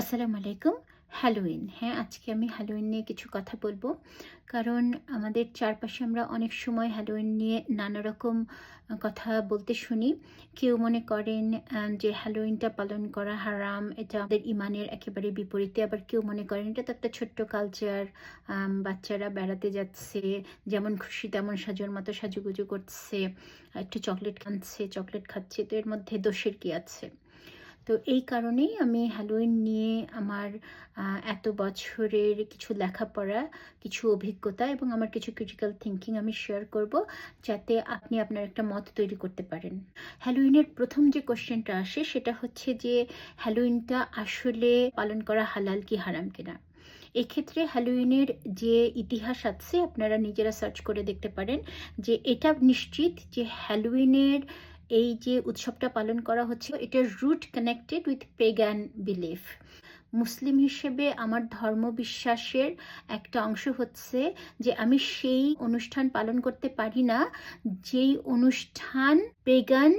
আসসালামু আলাইকুম। হ্যালোইন হ্যাঁ আজকে আমি হ্যালোইন নিয়ে কিছু কথা বলব। কারণ আমাদের চারপাশে আমরা অনেক সময় হ্যালোইন নিয়ে নানা রকম কথা বলতে শুনি। কেউ মনে করেন যে হ্যালোইনটা পালন করা হারাম, এটা আমাদের ইমানের একেবারে বিপরীতে। আবার কেউ মনে করেন, এটা তো একটা ছোট্ট কালচার বাচ্চারা বেড়াতে যাচ্ছে, যেমন খুশি তেমন সাজুর মতো সাজুগুজু করছে, একটু চকলেট খাচ্ছে চকলেট খাচ্ছে, তো এর মধ্যে দোষের কি আছে? তো এই কারণেই আমি হ্যালোইন নিয়ে আমার এত বছরের কিছু লেখাপড়া, কিছু অভিজ্ঞতা এবং আমার কিছু ক্রিটিক্যাল থিঙ্কিং আমি শেয়ার করব যাতে আপনি আপনার একটা মত তৈরি করতে পারেন। হ্যালোইনের প্রথম যে কোশ্চেনটা আসে সেটা হচ্ছে যে হ্যালোইনটা আসলে পালন করা হালাল কি হারাম কিনা? এক্ষেত্রে হ্যালোইনের যে ইতিহাস আছে, আপনারা নিজেরা সার্চ করে দেখতে পারেন যে এটা নিশ্চিত যে হ্যালোইনের এই যে উৎসবটা পালন করা হচ্ছে, এটা root connected with pagan belief Muslim হিসেবে আমার ধর্ম বিশ্বাসের একটা অংশ হচ্ছে যে আমি সেই অনুষ্ঠান পালন করতে পারি না, যেই অনুষ্ঠান পেগান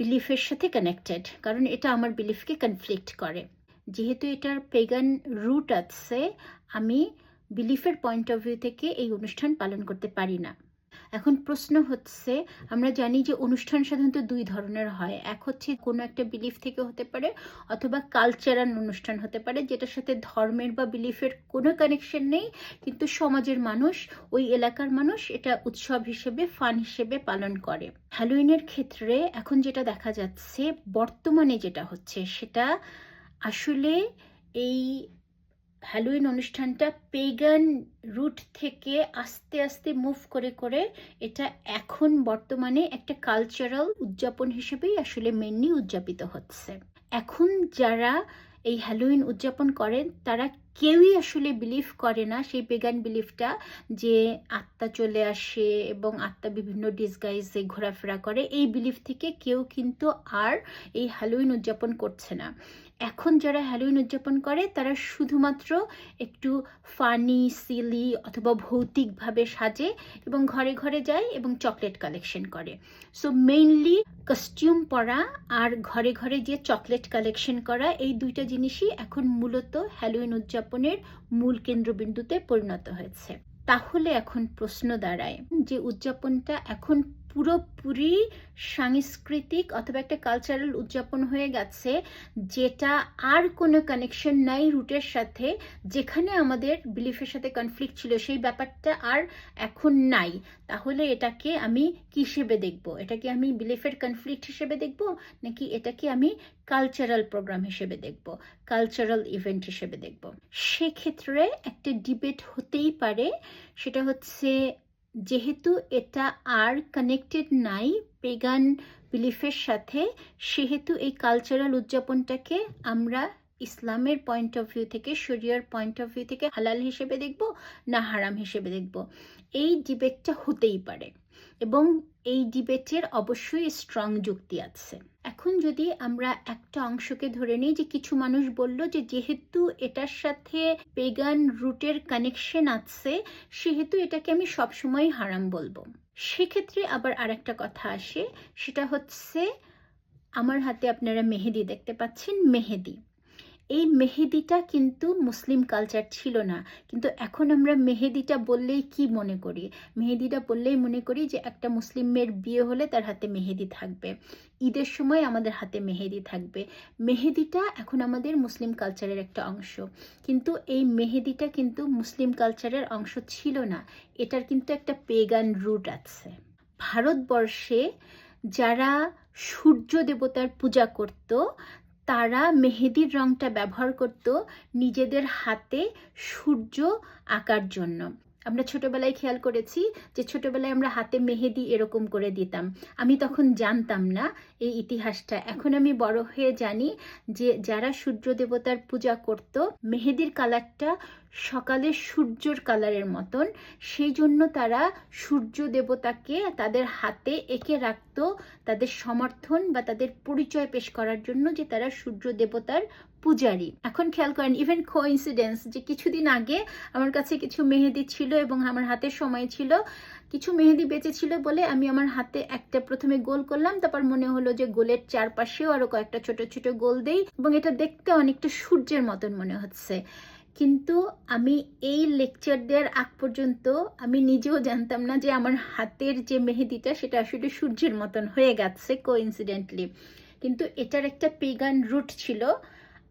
বিলিফের সাথে কানেক্টেড কারণ এটা আমার বিলিফকে কনফ্লিক্ট করে। যেহেতু এটার পেগান রুট আছে, আমি বিলিফের পয়েন্ট অফ ভিউ থেকে এই অনুষ্ঠান পালন করতে পারি না। এখন প্রশ্ন হচ্ছে, আমরা জানি যে অনুষ্ঠান সাধারণত দুই ধরনের হয়। এক হচ্ছে কোনো একটা বিলিফ থেকে হতে পারে অথবা কালচারাল অনুষ্ঠান হতে পারে, যেটার সাথে ধর্মের বা বিলিফের কোনো কানেকশন নেই, কিন্তু সমাজের মানুষ, ওই এলাকার মানুষ এটা উৎসব হিসেবে ফান হিসেবে পালন করে। হ্যালোইনের ক্ষেত্রে এখন যেটা দেখা যাচ্ছে, বর্তমানে যেটা হচ্ছে, সেটা আসলে এই হ্যালোইন অনুষ্ঠানটা পেগান রুট থেকে আস্তে আস্তে মুভ করে করে এটা এখন বর্তমানে একটা কালচারাল উদযাপন হিসেবেই আসলে মেনলি উদযাপিত হচ্ছে। এখন যারা এই হ্যালোইন উদযাপন করেন, তারা কেউই আসলে বিলিভ করে না সেই পেগান বিলিফটা যে আত্মা চলে আসে এবং আত্মা বিভিন্ন ডিসগাইজে ঘোরাফেরা করে। এই বিলিফ থেকে কেউ কিন্তু আর এই হ্যালোইন উদযাপন করছে না। এখন যারা হ্যালোইন উদযাপন করে, তারা শুধুমাত্র একটু ফানি সিলি অথবা ভৌতিকভাবে সাজে এবং ঘরে ঘরে যায় এবং চকলেট কালেকশন করে। সো মেইনলি কস্টিউম পরা আর ঘরে ঘরে যে চকলেট কালেকশন করা, এই দুইটা জিনিসই এখন মূলত হ্যালোইন উদযাপনের মূল কেন্দ্রবিন্দুতে পরিণত হয়েছে। তাহলে এখন প্রশ্ন দাঁড়ায় যে উদযাপনটা এখন পুরোপুরি সাংস্কৃতিক অথবা একটা কালচারাল উদযাপন হয়ে গেছে, যেটা আর কোনো কানেকশন নাই রুটের সাথে, যেখানে আমাদের বিলিফের সাথে কনফ্লিক্ট ছিল, সেই ব্যাপারটা আর এখন নাই। তাহলে এটাকে আমি কি হিসেবে দেখব? এটাকে আমি বিলিফের কনফ্লিক্ট হিসেবে দেখব, নাকি এটাকে আমি কালচারাল প্রোগ্রাম হিসেবে দেখব কালচারাল ইভেন্ট হিসেবে দেখব? সেক্ষেত্রে একটা ডিবেট হতেই পারে, সেটা হচ্ছে যেহেতু এটা আর কানেক্টেড নাই পেগান বিলিফের সাথে, সেহেতু এই কালচারাল উদযাপনটাকে আমরা ইসলামের পয়েন্ট অফ ভিউ থেকে, শরিয়ার পয়েন্ট অফ ভিউ থেকে হালাল হিসেবে দেখব না হারাম হিসেবে দেখব। এই ডিবেটটা হতেই পারে এবং এই ডিবেটের অবশ্যই স্ট্রং যুক্তি আছে। এখন যদি আমরা একটা অংশকে ধরে নিই যে কিছু মানুষ বলল যে যেহেতু এটার সাথে পেগান রুটের কানেকশন আছে, সেহেতু এটাকে আমি সবসময় হারাম বলব। সেক্ষেত্রে আবার আরেকটা কথা আসে, সেটা হচ্ছে, আমার হাতে আপনারা মেহেদি দেখতে পাচ্ছেন, মেহেদি। এই মেহেদিটা কিন্তু মুসলিম কালচার ছিল না। কিন্তু এখন আমরা মেহেদিটা বললেই কি মনে করি? মেহেদিটা বললেই মনে করি যে একটা মুসলিম মেয়ের বিয়ে হলে তার হাতে মেহেদি থাকবে। ঈদের সময় আমাদের হাতে মেহেদি থাকবে। মেহেদিটা এখন আমাদের মুসলিম কালচারের একটা অংশ। কিন্তু এই মেহেদিটা কিন্তু মুসলিম কালচারের অংশ ছিল না। এটার কিন্তু একটা পেগান রুট আছে। ভারতবর্ষে যারা সূর্য দেবতার পূজা করত তারা মেহেদির রংটা ব্যবহার করত নিজেদের হাতে সূর্য আঁকার জন্য। আমরা ছোটবেলায় খেয়াল করেছি যে ছোটবেলায় আমরা হাতে মেহেদি এরকম করে দিতাম। আমি তখন জানতাম না এই ইতিহাসটা। এখন আমি বড় হয়ে জানি যে যারা সূর্য দেবতার পূজা করত, মেহেদির কালারটা সকালে সূর্যর কালারের মতন। সেই জন্য তারা সূর্য দেবতাকে তাদের হাতে এঁকে রাখতো, তাদের সমর্থন বা তাদের পরিচয় পেশ করার জন্য যে তারা সূর্য দেবতার পূজারি। এখন খেয়াল করেন ইভেন কোইন্সিডেন্স যে কিছুদিন আগে আমার কাছে কিছু মেহেদি ছিল এবং আমার হাতে সময় ছিল, কিছু মেহেদি বেঁচে ছিল বলে আমি আমার হাতে একটা প্রথমে গোল করলাম, তারপর মনে হলো যে গোলের চারপাশেও আরও কয়েকটা ছোট ছোট গোল দেই এবং এটা দেখতে অনেকটা সূর্যের মতন মনে হচ্ছে। কিন্তু আমি এই লেকচার দেওয়ার আগ পর্যন্ত আমি নিজেও জানতাম না যে আমার হাতের যে মেহেদিটা সেটা আসলে সূর্যের মতন হয়ে গেছে কোইন্সিডেন্টলি কিন্তু এটার একটা পেগান রুট ছিল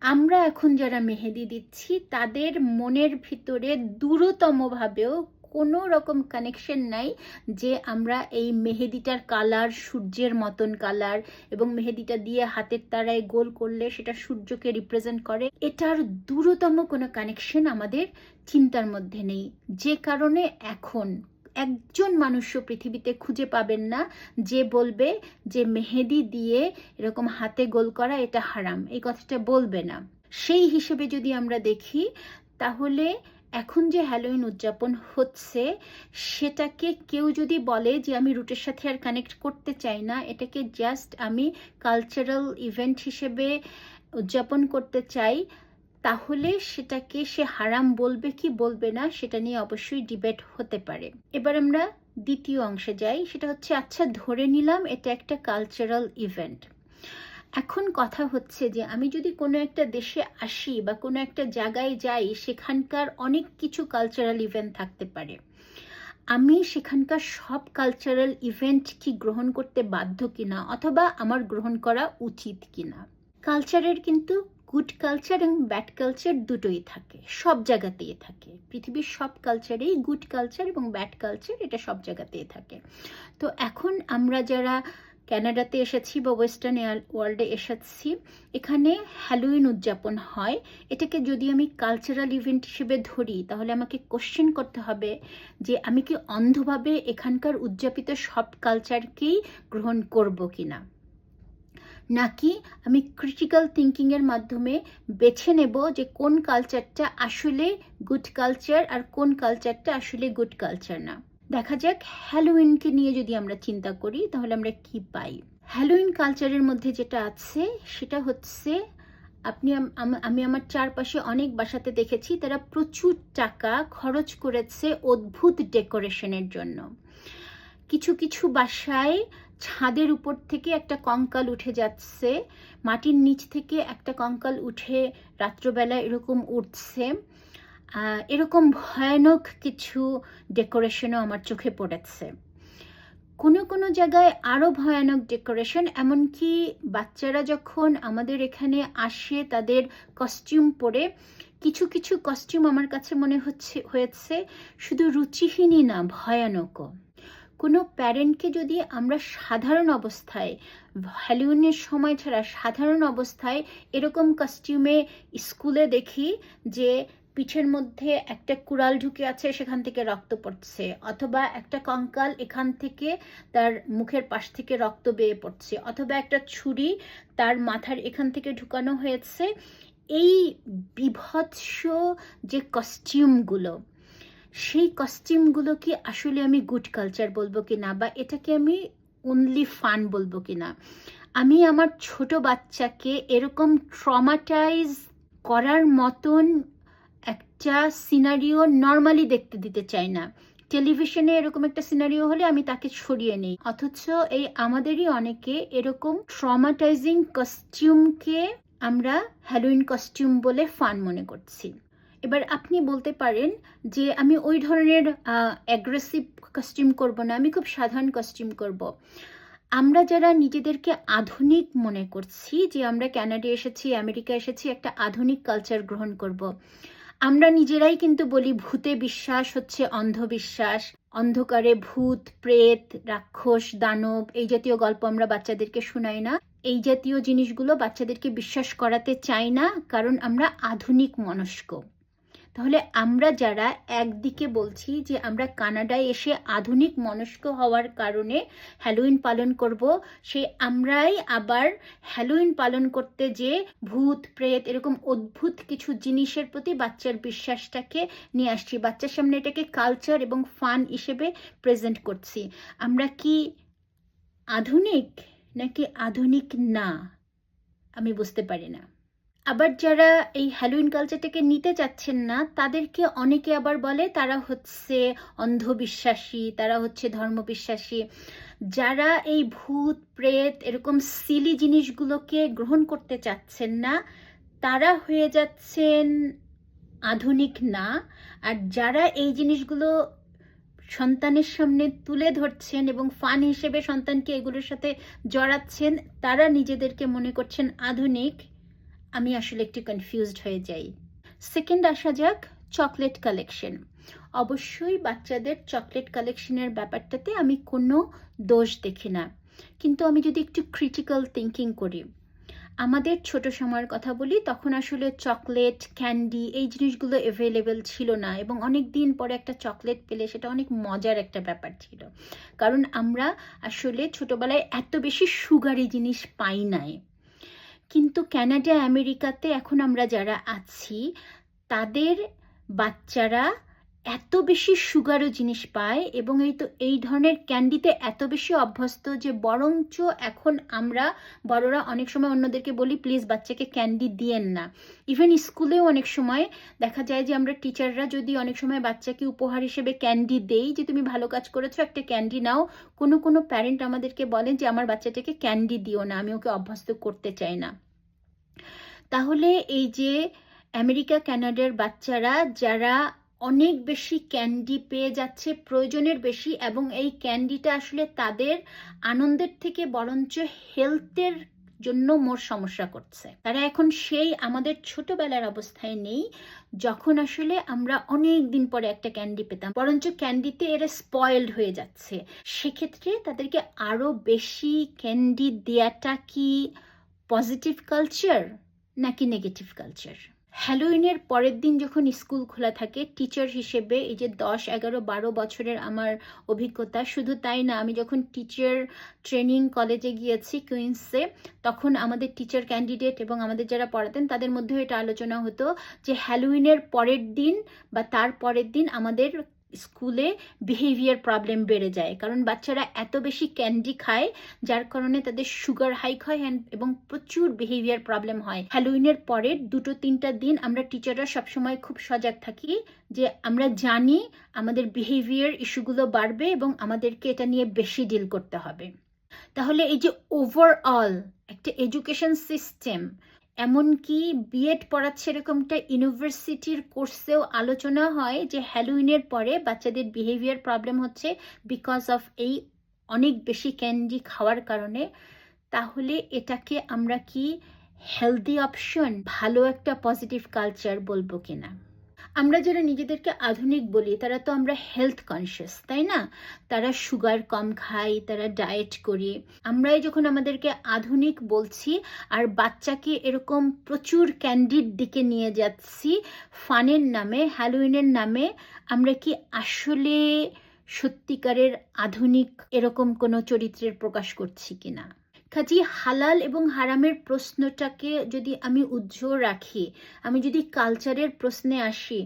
আমরা এখন যারা মেহেদি দিচ্ছি, তাদের মনের ভিতরে দূরতমভাবেও কোনো রকম কানেকশন নাই যে আমরা এই মেহেদিটার কালার সূর্যের মতন কালার এবং মেহেদিটা দিয়ে হাতের তারায় গোল করলে সেটা সূর্যকে রিপ্রেজেন্ট করে। এটার দূরতম কোনো কানেকশন আমাদের চিন্তার মধ্যে নেই। যে কারণে এখন একজন মানুষও পৃথিবীতে খুঁজে পাবেন না যে বলবে যে মেহেদি দিয়ে এরকম হাতে গোল করা এটা হারাম, এই কথাটা বলবে না। সেই হিসেবে যদি আমরা দেখি, তাহলে এখন যে হ্যালোইন উদযাপন হচ্ছে, সেটাকে কেউ যদি বলে যে আমি রুটের সাথে আর কানেক্ট করতে চাই না, এটাকে জাস্ট আমি কালচারাল ইভেন্ট হিসেবে উদযাপন করতে চাই তাহলে সেটাকে সে হারাম বলবে কি বলবে না সেটা নিয়ে অবশ্যই ডিবেট হতে পারে। এবার আমরা দ্বিতীয় অংশে যাই, সেটা হচ্ছে আচ্ছা ধরে নিলাম এটা একটা কালচারাল ইভেন্ট এখন কথা হচ্ছে যে, আমি যদি কোনো একটা দেশে আসি বা কোনো একটা জায়গায় যাই, সেখানকার অনেক কিছু কালচারাল ইভেন্ট থাকতে পারে। আমি সেখানকার সব কালচারাল ইভেন্ট কি গ্রহণ করতে বাধ্য কিনা অথবা আমার গ্রহণ করা উচিত কিনা? কালচারের কিন্তু গুড কালচার এবং ব্যাড কালচার দুটোই থাকে, সব জায়গাতেই থাকে। পৃথিবীর সব কালচারেই গুড কালচার এবং ব্যাড কালচার এটা সব জায়গাতেই থাকে। তো এখন আমরা যারা ক্যানাডাতে এসেছি বা ওয়েস্টার্ন ওয়ার্ল্ডে এসেছি, এখানে হ্যালোইন উদযাপন হয়। এটাকে যদি আমি কালচারাল ইভেন্ট হিসেবে ধরি, তাহলে আমাকে কোশ্চেন করতে হবে যে আমি কি অন্ধভাবে এখানকার উদযাপিত সব কালচারকেই গ্রহণ করব কি না নাকি আমি ক্রিটিক্যাল থিঙ্কিংয়ের মাধ্যমে বেছে নেব যে কোন কালচারটা আসলে গুড কালচার আর কোন কালচারটা আসলে গুড কালচার না? দেখা যাক হ্যালোইনকে নিয়ে যদি আমরা চিন্তা করি, তাহলে আমরা কি পাই? হ্যালোইন কালচারের মধ্যে যেটা আছে, সেটা হচ্ছে আপনি আমি আমার চারপাশে অনেক বাসাতে দেখেছি, তারা প্রচুর টাকা খরচ করেছে অদ্ভুত ডেকোরেশনের জন্য। কিছু কিছু বাসায় ছাদের উপর থেকে একটা কঙ্কাল উঠে যাচ্ছে। মাটির নিচ থেকে একটা কঙ্কাল উঠে রাত্রবেলা এরকম উঠছে। এরকম ভয়ানক কিছু ডেকোরেশনও আমার চোখে পড়েছে। কোনো কোনো জায়গায় আরও ভয়ানক ডেকোরেশন, এমনকি বাচ্চারা যখন আমাদের এখানে আসে তাদের কস্টিউম পরে, কিছু কিছু কস্টিউম আমার কাছে মনে হচ্ছে, হয়েছে। শুধু রুচিহীনই না, ভয়ানকও। কোনো প্যারেন্টকে যদি আমরা সাধারণ অবস্থায় হ্যালোউনের সময় ছাড়া সাধারণ অবস্থায় এরকম কস্টিউমে স্কুলে দেখি যে পিঠের মধ্যে একটা কুড়াল ঢুকে আছে, সেখান থেকে রক্ত পড়ছে, অথবা একটা কঙ্কাল এখান থেকে তার মুখের পাশ থেকে রক্ত বেয়ে পড়ছে, অথবা একটা ছুরি তার মাথার এখান থেকে ঢুকানো হয়েছে। এই বিভৎস যে কস্টিউমগুলো সেই কস্টিউমগুলো কি আসলে আমি গুড কালচার বলব কি না বা এটাকে আমি অনলি ফান বলব কি না আমি আমার ছোট বাচ্চাকে এরকম ট্রমাটাইজ করার মতন একটা সিনারিও নর্মালি দেখতে দিতে চাই না। টেলিভিশনে এরকম একটা সিনারিও হলে আমি তাকে ছড়িয়ে নিই। অথচ এই আমাদেরই অনেকে এরকম ট্রমাটাইজিং কস্টিউমকে আমরা হ্যালোইন কস্টিউম বলে ফান মনে করছি। এবার আপনি বলতে পারেন যে আমি ওই ধরনের অ্যাগ্রেসিভ কস্টিউম করব না, আমি খুব সাধারণ কস্টিউম করব। আমরা যারা নিজেদেরকে আধুনিক মনে করছি, যে আমরা ক্যানাডা এসেছি, আমেরিকা এসেছি, একটা আধুনিক কালচার গ্রহণ করব। আমরা নিজেরাই কিন্তু বলি ভূতে বিশ্বাস হচ্ছে অন্ধবিশ্বাস, অন্ধকারে ভূত, প্রেত, রাক্ষস, দানব, এই জাতীয় গল্প আমরা বাচ্চাদেরকে শোনাই না এই জাতীয় জিনিসগুলো বাচ্চাদেরকে বিশ্বাস করাতে চাই না, কারণ আমরা আধুনিক মনস্ক তাহলে আমরা যারা একদিকে বলছি যে আমরা কানাডায় এসে আধুনিক মনস্ক হওয়ার কারণে হ্যালোইন পালন করব, সেই আমরাই আবার হ্যালোইন পালন করতে যে ভূত, প্রেত এরকম অদ্ভুত কিছু জিনিসের প্রতি বাচ্চার বিশ্বাসটাকে নিয়ে আসছি, বাচ্চার সামনে এটাকে কালচার এবং ফান হিসেবে প্রেজেন্ট করছি। আমরা কি আধুনিক নাকি আধুনিক না? আমি বুঝতে পারি না। আবার যারা এই হ্যালোইন কালচারটাকে নিতে চাচ্ছেন না, তাদেরকে অনেকে আবার বলে তারা হচ্ছে অন্ধবিশ্বাসী, তারা হচ্ছে ধর্মবিশ্বাসী। যারা এই ভূত, প্রেত এরকম সিলি জিনিসগুলোকে গ্রহণ করতে চাচ্ছেন না, তারা হয়ে যাচ্ছেন আধুনিক না। আর যারা এই জিনিসগুলো সন্তানের সামনে তুলে ধরছেন এবং ফান হিসেবে সন্তানকে এগুলোর সাথে জড়াচ্ছেন, তারা নিজেদেরকে মনে করছেন আধুনিক। আমি আসলে একটু কনফিউজড হয়ে যাই। সেকেন্ড আসা যাক চকলেট কালেকশন অবশ্যই বাচ্চাদের চকলেট কালেকশনের ব্যাপারটাতে আমি কোনো দোষ দেখি না। কিন্তু আমি যদি একটু ক্রিটিক্যাল থিঙ্কিং করি, আমাদের ছোট সময়ের কথা বলি, তখন আসলে চকলেট ক্যান্ডি এই জিনিসগুলো অ্যাভেলেবেল ছিল না এবং অনেক দিন পরে একটা চকলেট পেলে সেটা অনেক মজার একটা ব্যাপার ছিল। কারণ আমরা আসলে ছোটবেলায় এত বেশি সুগারি জিনিস পাই নাই। কিন্তু ক্যানাডা আমেরিকাতে এখন আমরা যারা আছি তাদের বাচ্চারা এত বেশি সুগারও জিনিস পায় এবং এই তো, এই ধরনের ক্যান্ডিতে এত বেশি অভ্যস্ত যে বরঞ্চ এখন আমরা বড়রা অনেক সময় অন্যদেরকে বলি, প্লিজ বাচ্চাকে ক্যান্ডি দিয়েন না। ইভেন স্কুলেও অনেক সময় দেখা যায় যে আমরা টিচাররা যদি অনেক সময় বাচ্চাকে উপহার হিসেবে ক্যান্ডি দেই যে, তুমি ভালো কাজ করেছ, একটা ক্যান্ডি নাও। কোনো কোনো প্যারেন্ট আমাদেরকে বলেন যে, আমার বাচ্চাটাকে ক্যান্ডি দিও না, আমি ওকে অভ্যস্ত করতে চাই না। তাহলে এই যে আমেরিকা, কানাডার বাচ্চারা যারা অনেক বেশি ক্যান্ডি পেয়ে যাচ্ছে, প্রয়োজনের বেশি, এবং এই ক্যান্ডিটা আসলে তাদের আনন্দের থেকে বরঞ্চ হেলথের জন্য মোর সমস্যা করছে। তারা এখন সেই আমাদের ছোটবেলার অবস্থায় নেই, যখন আসলে আমরা অনেক দিন পরে একটা ক্যান্ডি পেতাম, বরঞ্চ ক্যান্ডিতে এরা স্পয়েলড হয়ে যাচ্ছে। সেক্ষেত্রে তাদেরকে আরও বেশি ক্যান্ডি দেয়াটা কি পজিটিভ কালচার নাকি নেগেটিভ কালচার? হ্যালোইনের পরের দিন যখন স্কুল খোলা থাকে টিচার হিসেবে এই যে দশ, এগারো, বারো বছরের আমার অভিজ্ঞতা, শুধু তাই না, আমি যখন টিচার ট্রেনিং কলেজে গিয়েছি কুইন্সে তখন আমাদের টিচার ক্যান্ডিডেট এবং আমাদের যারা পড়াতেন, তাদের মধ্যেও এটা আলোচনা হতো যে হ্যালোইনের পরের দিন বা তার পরের দিন আমাদের স্কুলে বিহেভিয়ার প্রবলেম বেড়ে যায়। কারণ বাচ্চারা এত বেশি ক্যান্ডি খায়, যার কারণে তাদের সুগার হাইক হয় এবং প্রচুর বিহেভিয়ার প্রবলেম হয়। হ্যালোইনের পরের দুটো তিনটা দিন আমরা টিচাররা সবসময় খুব সজাগ থাকি যে আমরা জানি আমাদের বিহেভিয়ার ইস্যুগুলো বাড়বে এবং আমাদেরকে এটা নিয়ে বেশি ডিল করতে হবে। তাহলে এই যে ওভারঅল একটা এডুকেশন সিস্টেম এমনকি বিএড পড়াচ্ছে এরকমটা ইউনিভার্সিটির কোর্সেও আলোচনা হয় যে হ্যালোইনের পরে বাচ্চাদের বিহেভিয়ার প্রবলেম হচ্ছে বিকজ অফ এই অনেক বেশি ক্যান্ডি খাওয়ার কারণে। তাহলে এটাকে আমরা কি হেলদি অপশন ভালো একটা পজিটিভ কালচার বলব কিনা? আমরা যারা নিজেদেরকে আধুনিক বলি, তারা তো আমরা হেলথ কনসিয়াস তাই না? তারা সুগার কম খাই, তারা ডায়েট করি। আমরাই যখন আমাদেরকে আধুনিক বলছি, আর বাচ্চাকে এরকম প্রচুর ক্যান্ডির দিকে নিয়ে যাচ্ছি, ফানের নামে, হ্যালোইনের নামে, আমরা কি আসলে সত্যিকারের আধুনিক এরকম কোনো চরিত্রের প্রকাশ করছি কিনা? কাজী হালাল এবং হারামের প্রশ্নটাকে যদি আমি উজ্জ্বল রাখি, আমি যদি কালচারের প্রশ্নে আসি,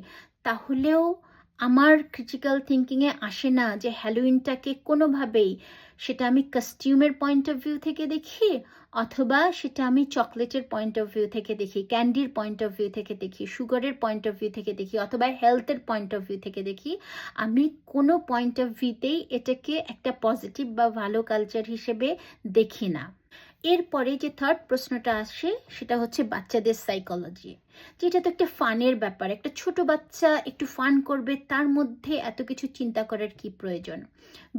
তাহলেও আমার ক্রিটিক্যাল থিঙ্কিংয়ে আসে না যে হ্যালোইনটাকে কোনোভাবেই সেটা আমি কাস্টিউমের পয়েন্ট অফ ভিউ থেকে দেখি অথবা সেটা আমি চকলেটের পয়েন্ট অফ ভিউ থেকে দেখি ক্যান্ডির পয়েন্ট অফ ভিউ থেকে দেখি সুগারের পয়েন্ট অফ ভিউ থেকে দেখি অথবা হেলথের পয়েন্ট অফ ভিউ থেকে দেখি, আমি কোনো পয়েন্ট অফ ভিউতেই এটাকে একটা পজিটিভ বা ভালো কালচার হিসেবে দেখি না। এরপরে যে থার্ড প্রশ্নটা আসে, সেটা হচ্ছে বাচ্চাদের সাইকোলজি যেটা তো একটা ফানের ব্যাপার, একটা ছোট বাচ্চা একটু ফান করবে, তার মধ্যে এত কিছু চিন্তা করার কি প্রয়োজন?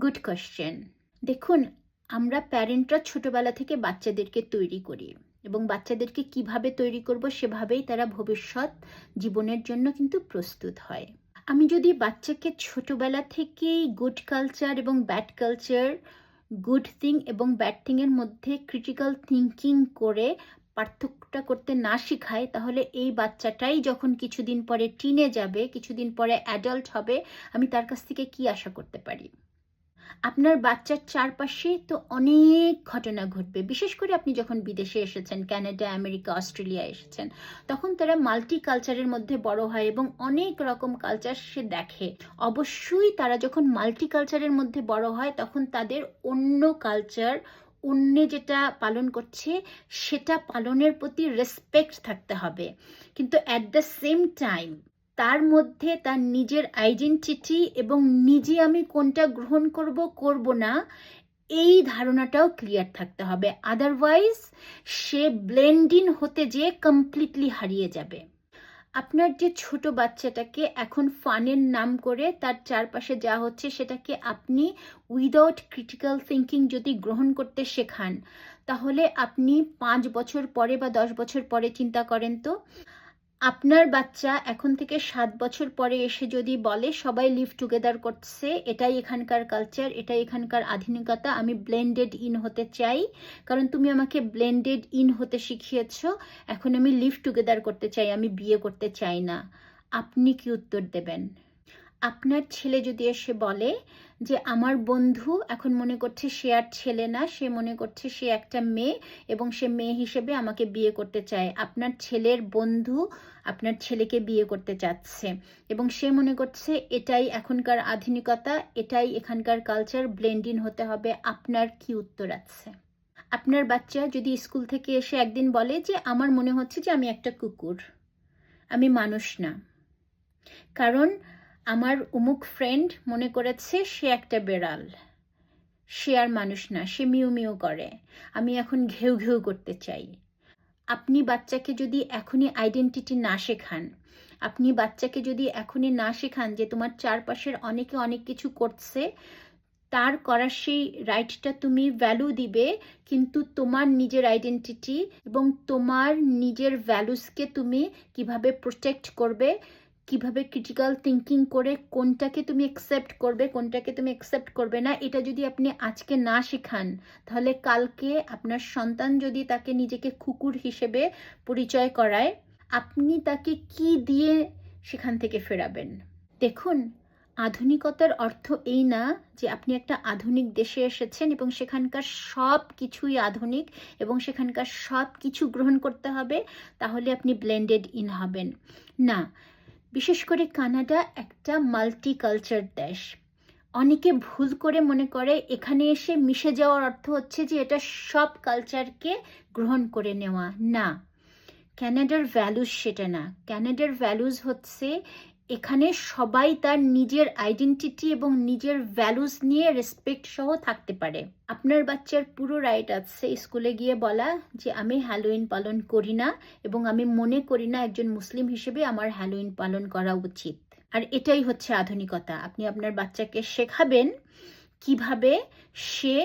গুড কোয়েশ্চেন দেখুন, আমরা প্যারেন্টরা ছোটবেলা থেকে বাচ্চাদেরকে তৈরি করি এবং বাচ্চাদেরকে কীভাবে তৈরি করব সেভাবেই তারা ভবিষ্যৎ জীবনের জন্য কিন্তু প্রস্তুত হয়। আমি যদি বাচ্চাকে ছোটবেলা থেকেই গুড কালচার এবং ব্যাড কালচার গুড থিং এবং ব্যাড থিংয়ের মধ্যে ক্রিটিক্যাল থিঙ্কিং করে পার্থক্যটা করতে না শিখায়, তাহলে এই বাচ্চাটাই যখন কিছুদিন পরে টিনে যাবে কিছুদিন পরে অ্যাডাল্ট হবে, আমি তার কাছ থেকে কি আশা করতে পারি? আপনার বাচ্চার চারপাশে তো অনেক ঘটনা ঘটবে। বিশেষ করে আপনি যখন বিদেশে এসেছেন, কানাডা, আমেরিকা, অস্ট্রেলিয়া এসেছেন, তখন তারা মাল্টি কালচারের মধ্যে বড় হয় এবং অনেক রকম কালচার সে দেখে। অবশ্যই তারা যখন মাল্টি কালচারের মধ্যে বড় হয়, তখন তাদের অন্য কালচার অন্য যেটা পালন করছে, সেটা পালনের প্রতি রেসপেক্ট থাকতে হবে। কিন্তু অ্যাট দ্য সেম টাইম তার মধ্যে তার নিজের আইডেন্টিটি এবং নিজে আমি কোনটা গ্রহণ করব করব না, এই ধারণাটাও ক্লিয়ার থাকতে হবে। আদারওয়াইজ সে ব্লেন্ডিং হতে যেয়ে কমপ্লিটলি হারিয়ে যাবে। আপনার যে ছোট বাচ্চাটাকে এখন ফানের নাম করে তার চারপাশে যা হচ্ছে সেটাকে আপনি উইদাউট ক্রিটিক্যাল থিঙ্কিং যদি গ্রহণ করতে শেখান, তাহলে আপনি পাঁচ বছর পরে বা দশ বছর পরে চিন্তা করেন তো আপনার বাচ্চা এখন থেকে সাত বছর পরে এসে যদি বলে, সবাই লিভ টুগেদার করছে, এটাই এখানকার কালচার এটাই এখানকার আধুনিকতা, আমি ব্লেন্ডেড ইন হতে চাই। কারণ তুমি আমাকে ব্লেন্ডেড ইন হতে শিখিয়েছ, এখন আমি লিভ টুগেদার করতে চাই, আমি বিয়ে করতে চাই না। আপনি কি উত্তর দেবেন? আপনার ছেলে যদি এসে বলে যে আমার বন্ধু এখন মনে করছে সে আর ছেলে না, সে মনে করছে সে একটা মেয়ে এবং সে মেয়ে হিসেবে আমাকে বিয়ে করতে চায়। আপনার ছেলের বন্ধু আপনার ছেলেকে বিয়ে করতে চাচ্ছে এবং সে মনে করছে এটাই এখনকার আধুনিকতা, এটাই এখানকার কালচার ব্লেন্ডিং হতে হবে। আপনার কি উত্তর আছে? আপনার বাচ্চা যদি স্কুল থেকে এসে একদিন বলে যে, আমার মনে হচ্ছে যে আমি একটা কুকুর, আমি মানুষ না। কারণ আমার উমুক ফ্রেন্ড মনে করেছে সে একটা বেড়াল। সে আর মানুষ না, সে মিউ মিউ করে। আমি এখন ঘেউ ঘেউ করতে চাই। আপনি বাচ্চাকে যদি এখনই আইডেন্টিটি না শেখান, আপনি বাচ্চাকে যদি এখনই না শেখান যে তোমার চারপাশের অনেকে অনেক কিছু করছে, তার করার সেই রাইটটা তুমি ভ্যালু দিবে, কিন্তু তোমার নিজের আইডেন্টিটি এবং তোমার নিজের ভ্যালুসকে তুমি কীভাবে প্রোটেক্ট করবে কীভাবে ক্রিটিক্যাল থিঙ্কিং করে কোনটাকে তুমি অ্যাকসেপ্ট করবে, কোনটাকে তুমি অ্যাকসেপ্ট করবে না, এটা যদি আপনি আজকে না শেখান, তাহলে কালকে আপনার সন্তান যদি তাকে নিজেকে কুকুর হিসেবে পরিচয় করায়, আপনি তাকে কি দিয়ে সেখান থেকে ফেরাবেন? দেখুন, আধুনিকতার অর্থ এই না যে আপনি একটা আধুনিক দেশে এসেছেন এবং সেখানকার সব কিছুই আধুনিক এবং সেখানকার সব কিছু গ্রহণ করতে হবে, তাহলে আপনি ব্লেন্ডেড ইন হবেন। না বিশেষ করে কানাডা একটা মাল্টি কালচার দেশ। অনেকে ভুল করে মনে করে, এখানে এসে মিশে যাওয়ার অর্থ হচ্ছে যে এটা সব কালচারকে গ্রহণ করে নেওয়া। না ক্যানাডার ভ্যালুজ সেটা না। ক্যানাডার ভ্যালুজ হচ্ছে এখানে সবাই তার নিজের আইডেন্টিটি এবং নিজের ভ্যালুস নিয়ে রেসপেক্ট সহ থাকতে পারে। আপনার বাচ্চার পুরো রাইট আছে স্কুলে গিয়ে বলা যে, আমি হ্যালোইন পালন করি না এবং আমি মনে করি না একজন মুসলিম হিসেবে আমার হ্যালোইন পালন করা উচিত। আর এটাই হচ্ছে আধুনিকতা। আপনি আপনার বাচ্চাকে শেখাবেন কীভাবে সে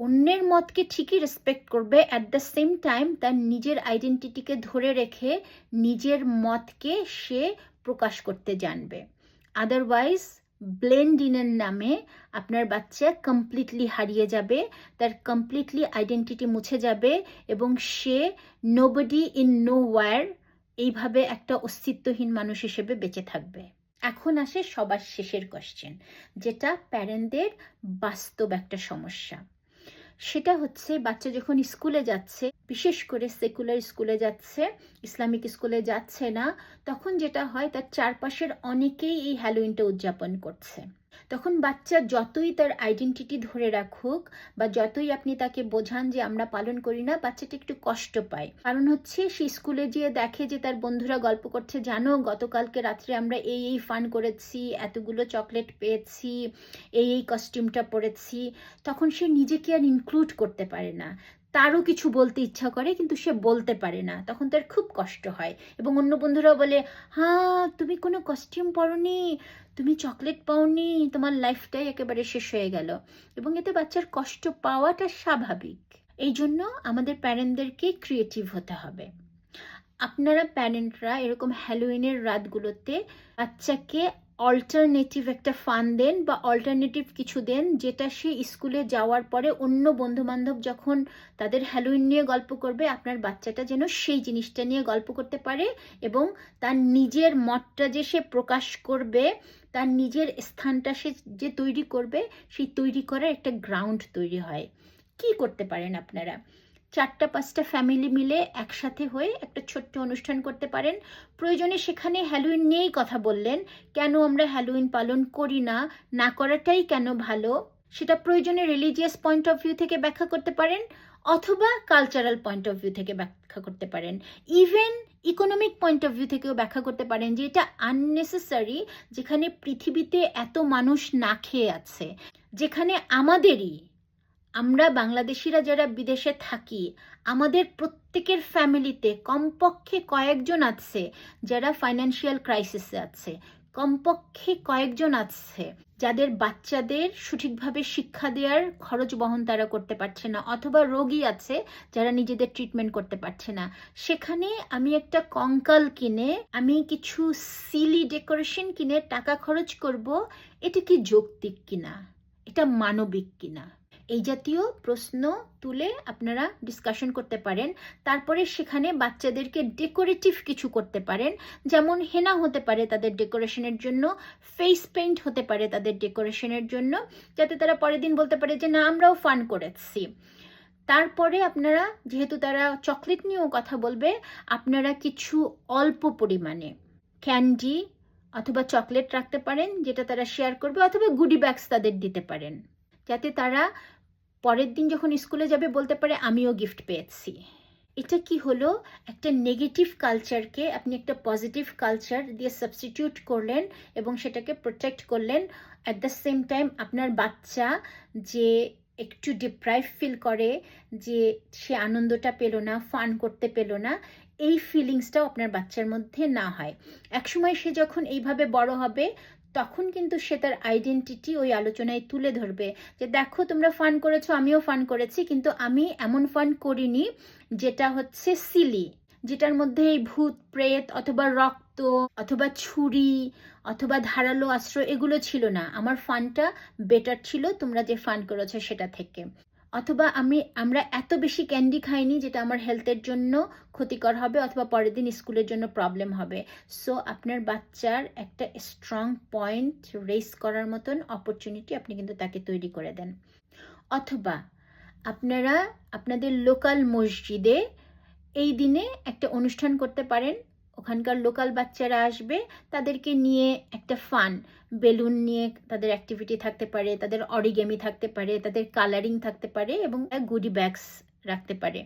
অন্যের মতকে ঠিকই রেসপেক্ট করবে অ্যাট দ্য সেম টাইম তার নিজের আইডেন্টিটিকে ধরে রেখে নিজের মতকে সে প্রকাশ করতে জানবে। আদারওয়াইজ ব্লেন্ডিনের নামে আপনার বাচ্চা কমপ্লিটলি হারিয়ে যাবে, তার কমপ্লিটলি আইডেন্টিটি মুছে যাবে এবং সে নোবডি ইন নো ওয়ার এইভাবে একটা অস্তিত্বহীন মানুষ হিসেবে বেঁচে থাকবে। এখন আসে সবার শেষের কোশ্চেন যেটা প্যারেন্টদের বাস্তব একটা সমস্যা। সেটা হচ্ছে বাচ্চা যখন স্কুলে যাচ্ছে, বিশেষ করে সেকুলার স্কুলে যাচ্ছে, ইসলামিক স্কুলে যাচ্ছে না, তখন যেটা হয় তার চারপাশের অনেকেই এই হ্যালোইনটা উদযাপন করছে। তখন বাচ্চা যতই তার আইডেন্টিটি ধরে রাখুক বা যতই আপনি তাকে বোঝান যে আমরা পালন করি না, বাচ্চাটা একটু কষ্ট পায়। কারণ হচ্ছে সে স্কুলে যেয়ে দেখে যে তার বন্ধুরা গল্প করছে, জানো, গতকালকে রাত্রে আমরা এই এই ফান করেছি, এতগুলো চকলেট পেয়েছি, এই এই কস্টিউমটা পরেছি। তখন সে নিজেকে আর ইনক্লুড করতে পারে না। তারও কিছু বলতে ইচ্ছা করে, কিন্তু সে বলতে পারে না। তখন তার খুব কষ্ট হয়। এবং অন্য বন্ধুরা বলে হ্যাঁ তুমি কোনো কস্টিউম পরনি, তুমি চকলেট পাওনি, তোমার লাইফটাই একেবারে শেষ হয়ে গেল। এবং এতে বাচ্চার কষ্ট পাওয়াটা স্বাভাবিক। এই জন্য আমাদের প্যারেন্টদেরকে ক্রিয়েটিভ হতে হবে। আপনারা প্যারেন্টরা এরকম হ্যালোইনের রাতগুলোতে বাচ্চাকে অল্টারনেটিভ একটা ফান দেন বা অল্টারনেটিভ কিছু দেন, যেটা সে স্কুলে যাওয়ার পরে অন্য বন্ধুবান্ধব যখন তাদের হ্যালোইন নিয়ে গল্প করবে, আপনার বাচ্চাটা যেন সেই জিনিসটা নিয়ে গল্প করতে পারে এবং তার নিজের মতটা যে সে প্রকাশ করবে, তার নিজের স্থানটা সে যে তৈরি করবে, সেই তৈরি করার একটা গ্রাউন্ড তৈরি হয়। কি করতে পারেন আপনারা? চারটা পাঁচটা ফ্যামিলি মিলে একসাথে হয়ে একটা ছোট্ট অনুষ্ঠান করতে পারেন। প্রয়োজনে সেখানে হ্যালোইন নিয়েই কথা বললেন, কেন আমরা হ্যালোইন পালন করি না না করাটাই কেন ভালো? সেটা প্রয়োজনে রিলিজিয়াস পয়েন্ট অফ ভিউ থেকে ব্যাখ্যা করতে পারেন, অথবা কালচারাল পয়েন্ট অফ ভিউ থেকে ব্যাখ্যা করতে পারেন। Even economic point of view থেকেও ব্যাখ্যা করতে পারেন যে এটা আননেসেসারি যেখানে পৃথিবীতে এত মানুষ না খেয়ে আছে, যেখানে আমাদেরই আমরা বাংলাদেশিরা যারা বিদেশে থাকি, আমাদের প্রত্যেকের ফ্যামিলিতে কমপক্ষে কয়েকজন আছে যারা ফাইন্যান্সিয়াল ক্রাইসিসে আছে। কমপক্ষে কয়েকজন আছে যাদের বাচ্চাদের সঠিকভাবে শিক্ষা দেওয়ার খরচ বহন তারা করতে পারছে না, অথবা রোগী আছে যারা নিজেদের ট্রিটমেন্ট করতে পারছে না। সেখানে আমি একটা কঙ্কাল কিনে, আমি কিছু সিলি ডেকোরেশন কিনে টাকা খরচ করব, এটা কি যৌক্তিক কিনা? এটা মানবিক কিনা? এই জাতীয় প্রশ্ন তুলে আপনারা ডিসকাশন করতে পারেন। তারপরে সেখানে বাচ্চাদেরকে ডেকোরেটিভ কিছু করতে পারেন। যেমন হেনা হতে পারে তাদের ডেকোরেশনের জন্য ফেস পেইন্ট হতে পারে তাদের ডেকোরেশনের জন্য, যাতে তারা পরের দিন বলতে পারে যে, না, আমরাও ফান করেছি। তারপরে আপনারা, যেহেতু তারা চকলেট নিয়েও কথা বলবে, আপনারা কিছু অল্প পরিমাণে ক্যান্ডি অথবা চকলেট রাখতে পারেন, যেটা তারা শেয়ার করবে, অথবা গুডি ব্যাগস তাদের দিতে পারেন। যাতে তারা পরের দিন যখন স্কুলে যাবে বলতে পারে আমিও গিফট পেয়েছি। এটা কি হলো? একটা নেগেটিভ কালচারকে আপনি একটা পজিটিভ কালচার দিয়ে সাবস্টিটিউট করলেন এবং সেটাকে প্রোটেক্ট করলেন। অ্যাট দ্য সেম টাইম আপনার বাচ্চা যে একটু ডিপ্রাইভ ফিল করে, যে সে আনন্দটা পেল না ফান করতে পেল না, এই ফিলিংসটাও আপনার বাচ্চার মধ্যে না হয়। একসময় সে যখন এইভাবে বড় হবে তখন কিন্তু সে তার আইডেন্টিটি ওই আলোচনায় তুলে ধরবে যে দেখো তোমরা ফান করেছ, আমিও ফান করেছি, কিন্তু আমি এমন ফান করিনি যেটা হচ্ছে সিলি যেটার মধ্যে এই ভূত, প্রেত অথবা রক্ত অথবা ছুরি অথবা ধারালো অস্ত্র এগুলো ছিল না। আমার ফানটা বেটার ছিল তোমরা যে ফান করেছ সেটা থেকে। অথবা আমি, আমরা এত বেশি ক্যান্ডি খাইনি যেটা আমার হেলথের জন্য ক্ষতিকর হবে অথবা পরের দিন স্কুলের জন্য প্রবলেম হবে। সো আপনার বাচ্চার একটা স্ট্রং পয়েন্ট রেস করার মতন অপরচুনিটি আপনি কিন্তু তাকে তৈরি করে দেন। অথবা আপনারা, আপনাদের লোকাল মসজিদে এই দিনে একটা অনুষ্ঠান করতে পারেন। ওখানকার লোকাল বাচ্চারা আসবে, তাদেরকে নিয়ে একটা ফান বেলুন নিয়ে তাদের অ্যাক্টিভিটি থাকতে পারে, তাদের অরিগেমি থাকতে পারে, তাদের কালারিং থাকতে পারে এবং গুডি ব্যাগস রাখতে পারে।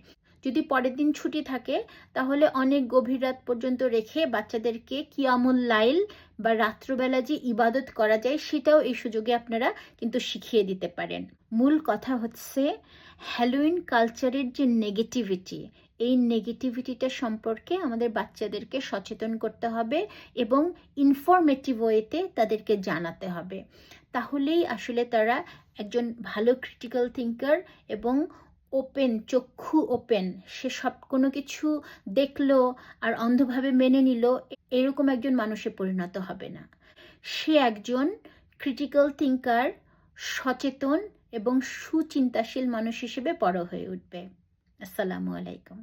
যদি পরের দিন ছুটি থাকে, তাহলে অনেক গভীর রাত পর্যন্ত রেখে বাচ্চাদেরকে কিয়ামুল লাইল বা রাত্রবেলা যে ইবাদত করা যায়, সেটাও এই সুযোগে আপনারা কিন্তু শিখিয়ে দিতে পারেন। মূল কথা হচ্ছে হ্যালোইন কালচারের যে নেগেটিভিটি এই নেগেটিভিটিটা সম্পর্কে আমাদের বাচ্চাদেরকে সচেতন করতে হবে এবং ইনফরমেটিভ ওয়েতে তাদেরকে জানাতে হবে। তাহলেই আসলে তারা একজন ভালো ক্রিটিক্যাল থিঙ্কার এবং ওপেন চক্ষু ওপেন সে সব কোনো কিছু দেখল আর অন্ধভাবে মেনে নিল, এরকম একজন মানুষে পরিণত হবে না। সে একজন ক্রিটিক্যাল থিঙ্কার সচেতন এবং সুচিন্তাশীল মানুষ হিসেবে বড় হয়ে উঠবে। আসসালামু আলাইকুম।